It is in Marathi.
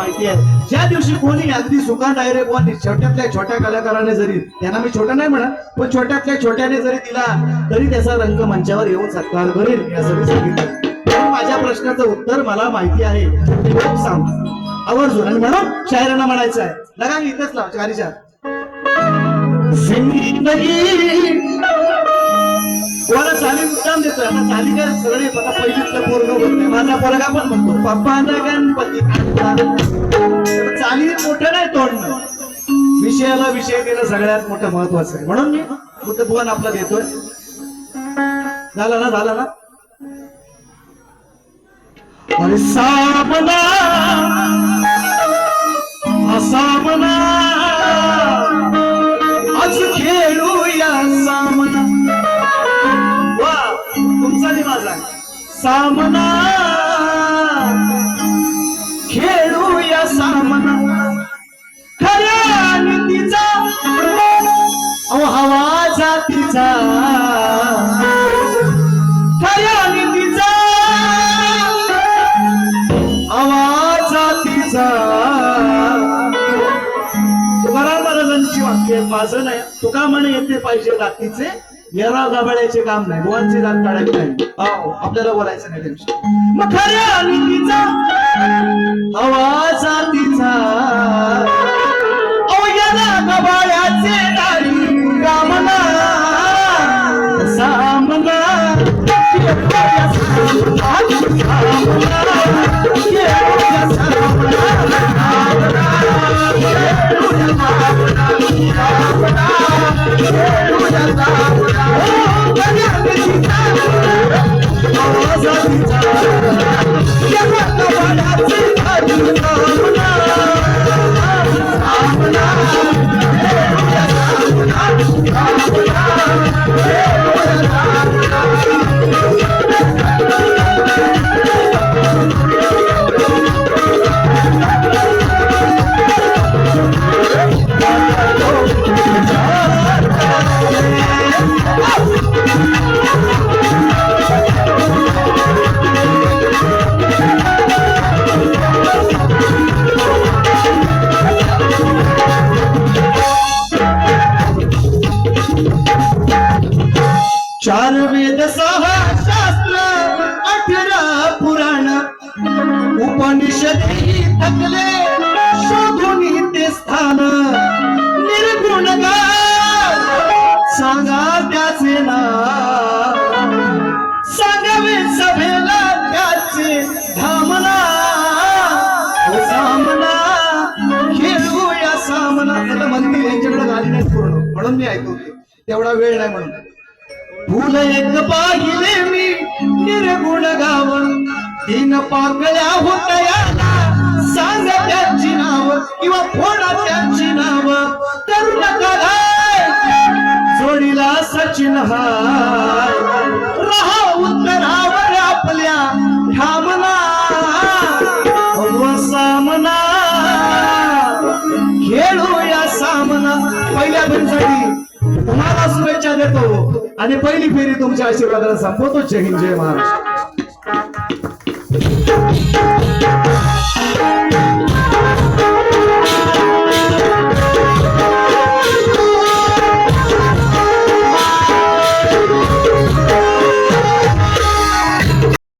माहिती आहे. ज्या दिवशी कोणी अगदी सुका डायरेक्ट कोणी छोट्यातल्या छोट्या कलाकाराने जरी त्यांना मी छोटा नाही म्हणा पण छोट्यातल्या छोट्याने जरी दिला तरी त्याचा रंग मंचावर येऊन सत्कार करेल मी असं मी सांगितलं माझ्या प्रश्नाचं उत्तर मला माहिती आहे सांग आवर्जून आणि म्हणून शायरांना म्हणायचं आहे. लगा मी इथेच लाव गाडीच्या जिंदगी मुद्दाम देतोय. आता चाली काय सगळे? बघा पहिलीतलं पोरग बोलतोय माझा पोरगा पण म्हणतो पप्पाना गणपती चाली मोठं नाही तोडणं विषयाला विषय देणं सगळ्यात मोठं महत्वाचं आहे. म्हणून मी बुद्धभुवन आपला देतोय. झालं ना झालं ना? अरे सामना सामना. खेळूया सामना. खऱ्या नीतीचा अहो हवा जातीचा. खऱ्या नीतीचा हवा जातीचा. तुकाराम महाराजांची वाक्य माझं नाही. तुका म्हणे येते पाहिजे जातीचे. येरा गाबाळ्याचे काम नाही. गोवांचे दात काढायचे नाही. हो, आपल्याला बोलायचं नाही त्यांच्या मग खऱ्या चार वेद सहा शास्त्र अठरा पुराण. उपनिषदही थकले शोधून ते स्थान. निर्गुण सांगा त्याचे नाव. सांगावे सभेला त्याचे धामना हो सामना खेळूया सामना. त्याला म्हणतील यांच्याकडे गाडी नाही पूर्ण. म्हणून मी ऐकवते. तेवढा वेळ नाही म्हणून. फुल एक पाहिले मी निर्गुण गाव तीन पाकळ्या होत्या सांग त्यांची नाव किंवा फोडा त्यांची नाव. तरुण कलाय जोडीला सचिन हाय. रहा उत्तरावर आपल्या ठामना. सामना. खेळूया सामना. पहिल्या येतो देतो आणि पहिली फेरी तुमच्या आशीर्वादाला संपवतो. जय हिंद जय महाराष्ट्र.